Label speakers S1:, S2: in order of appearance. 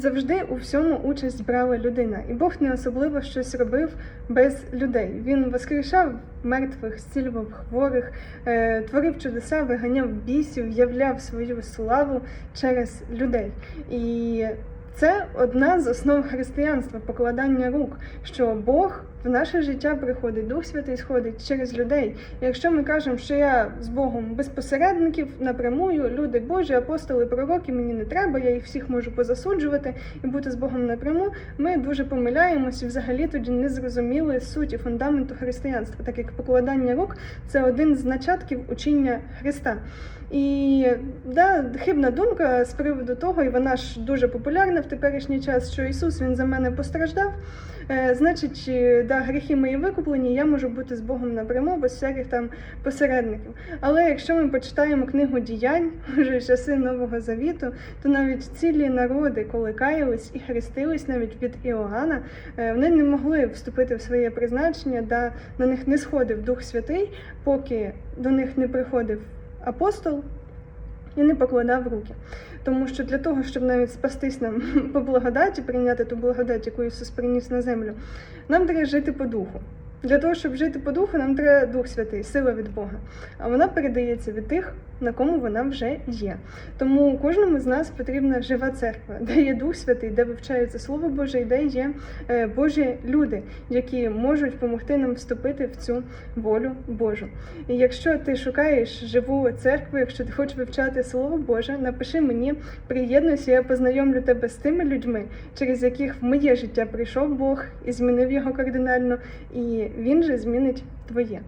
S1: Завжди у всьому участь брала людина, і Бог не особливо щось робив без людей. Він воскрешав мертвих, зцілював хворих, е, творив чудеса, виганяв бісів, являв свою славу через людей. І це одна з основ християнства покладання рук, що Бог в наше життя приходить, Дух Святий сходить через людей. Якщо ми кажемо, що я з Богом без посередників напрямую, люди Божі, апостоли, пророки, мені не треба, я їх всіх можу позасуджувати і бути з Богом напряму, ми дуже помиляємось і взагалі тоді не зрозуміли суті фундаменту християнства, так як покладання рук це один з начатків учіння Христа. І да, хибна думка з приводу того, і вона ж дуже популярна в теперішній час, що Ісус Він за мене постраждав. Е, Значить, да, гріхи мої викуплені, я можу бути з Богом напряму, без всяких там посередників. Але якщо ми почитаємо книгу діянь, вже часи Нового Завіту, то навіть цілі народи, коли каялись і хрестились навіть від Іоанна, е, вони не могли вступити в своє призначення, да, на них не сходив Дух Святий, поки до них не приходив апостол і не покладав руки. Тому що для того, щоб навіть спастись нам по благодаті, прийняти ту благодать, яку Ісус приніс на землю, нам треба жити по духу. Для того, щоб жити по духу, нам треба Дух Святий, сила від Бога. А вона передається від тих, на кому вона вже є. Тому кожному з нас потрібна жива церква, де є Дух Святий, де вивчається Слово Боже, і де є е, Божі люди, які можуть допомогти нам вступити в цю волю Божу. І якщо ти шукаєш живу церкву, якщо ти хочеш вивчати Слово Боже, напиши мені, приєднуйся, я познайомлю тебе з тими людьми, через яких в моє життя прийшов Бог і змінив його кардинально, і він же змінить твоє.